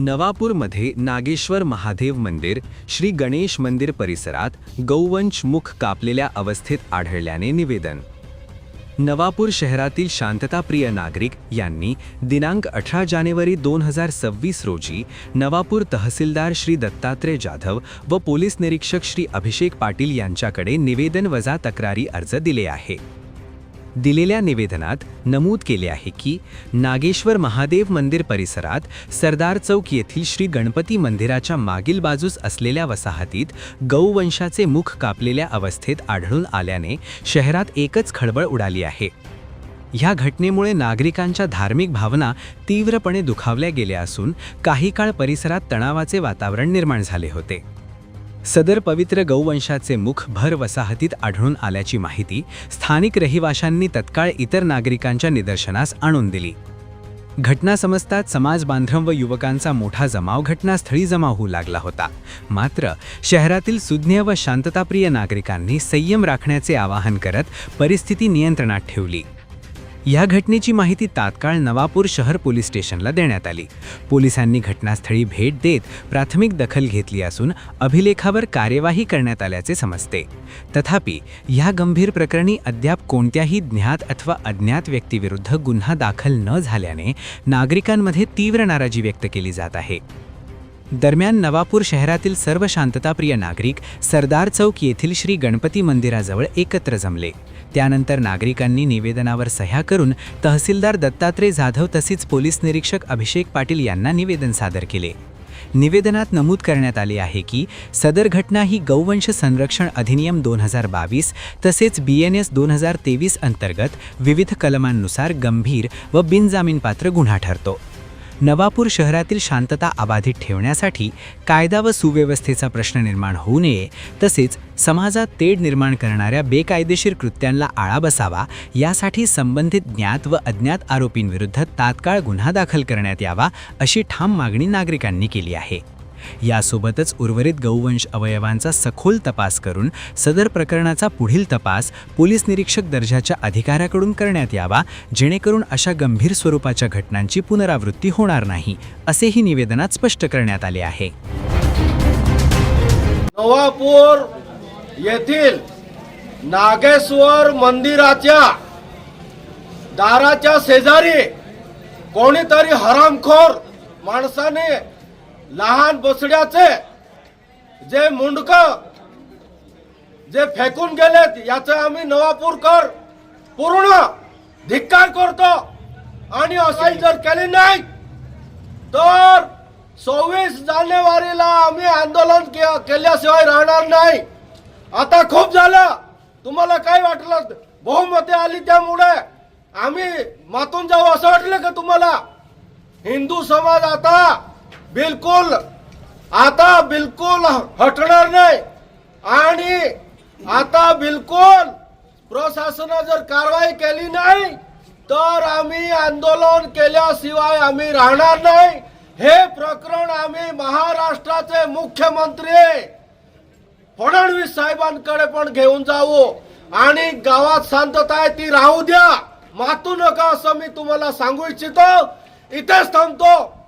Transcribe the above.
नवापूरमध्ये नागेश्वर महादेव मंदिर श्री गणेश मंदिर परिसरात गौवंश मुख कापलेल्या अवस्थेत आढळल्याने निवेदन. नवापूर शहरातील शांतताप्रिय नागरिक यांनी दिनांक अठरा जानेवारी दोन हजार सव्वीस रोजी नवापूर तहसीलदार श्री दत्तात्रय जाधव व पोलीस निरीक्षक श्री अभिषेक पाटील यांच्याकडे निवेदन वजा तक्रारी अर्ज दिले आहे. दिलेल्या निवेदनात नमूद केले आहे की नागेश्वर महादेव मंदिर परिसरात सरदार चौक येथील श्री गणपती मंदिराच्या मागील बाजूस असलेल्या वसाहतीत गौवंशाचे मुख कापलेल्या अवस्थेत आढळून आल्याने शहरात एकच खळबळ उडाली आहे. ह्या घटनेमुळे नागरिकांच्या धार्मिक भावना तीव्रपणे दुखावल्या गेल्या असून काही काळ परिसरात तणावाचे वातावरण निर्माण झाले होते. सदर पवित्र गौवंशाचे मुख भर वसाहतीत आढळून आल्याची माहिती स्थानिक रहिवाशांनी तत्काळ इतर नागरिकांच्या निदर्शनास आणून दिली. घटना समजताच समाज बांधव व युवकांचा मोठा जमाव घटनास्थळी जमा होऊ लागला होता. मात्र शहरातील सुज्ञ व शांतताप्रिय नागरिकांनी संयम राखण्याचे आवाहन करत परिस्थिती नियंत्रणात ठेवली. या घटनेची माहिती तात्काळ नवापूर शहर पोलीस स्टेशनला देण्यात आली. पोलिसांनी घटनास्थळी भेट देत प्राथमिक दखल घेतली असून अभिलेखावर कार्यवाही करण्यात आल्याचे समजते. तथापि या गंभीर प्रकरणी अद्याप कोणत्याही ज्ञात अथवा अज्ञात व्यक्तीविरुद्ध गुन्हा दाखल न झाल्याने नागरिकांमध्ये तीव्र नाराजी व्यक्त केली जात आहे. दरम्यान नवापूर शहरातील सर्व शांतताप्रिय नागरिक सरदार चौक येथील श्री गणपती मंदिराजवळ एकत्र जमले. त्यानंतर नागरिकांनी निवेदनावर सह्या करून तहसीलदार दत्तात्रय जाधव तसेच पोलीस निरीक्षक अभिषेक पाटील यांना निवेदन सादर केले. निवेदनात नमूद करण्यात आले आहे की सदर घटना ही गौवंश संरक्षण अधिनियम दोन हजार बावीस तसेच बी एन एस दोन हजार तेवीस अंतर्गत विविध कलमांनुसार गंभीर व बिनजामीनपात्र गुन्हा ठरतो. नवापूर शहरातील शांतता अबाधित ठेवण्यासाठी कायदा व सुव्यवस्थेचा प्रश्न निर्माण होऊ नये तसेच समाजात तेढ निर्माण करणाऱ्या बेकायदेशीर कृत्यांना आळा बसावा यासाठी संबंधित ज्ञात व अज्ञात आरोपींविरुद्ध तात्काळ गुन्हा दाखल करण्यात यावा अशी ठाम मागणी नागरिकांनी केली आहे. यासोबतच उर्वरित गौवंश अवयवांचा सखोल तपास करून सदर प्रकरणाचा पुढील तपास पोलीस निरीक्षक दर्जाच्या अधिकाऱ्याकडून करण्यात यावा जेणेकरून अशा गंभीर स्वरूपाच्या घटनांची पुनरावृत्ती होणार नाही असेही निवेदनात स्पष्ट करण्यात आले आहे. नवापूर येथील नागेश्वर मंदिराच्या दाराच्या शेजारी कोणीतरी हरामखोर माणसाने लहान बसड्याचे जे मुंडक जे फेकून गेलेत याचं आम्ही नवापूरकर पूर्ण धिक्कार करतो. आणि असाही जर केली नाही तर सव्वीस जानेवारीला आम्ही आंदोलन के- केल्याशिवाय राहणार नाही. आता खूप झालं. तुम्हाला काय वाटलं? बहुमते आली त्यामुळे आम्ही मातून जाऊ असं वाटलं का तुम्हाला? हिंदू समाज आता बिलकुल. आता बिलकुल हटणार नाही. आणि आता बिलकुल प्रशासना जर कारवाई केली नाही तर आम्ही आंदोलन केल्याशिवाय आम्ही राहणार नाही. हे प्रकरण आम्ही महाराष्ट्राचे मुख्यमंत्री फडणवीस साहेबांकडे पण घेऊन जाऊ. आणि गावात शांतता आहे ती राहू द्या. मातू नका असं मी तुम्हाला सांगू इच्छितो. इथेच थांबतो.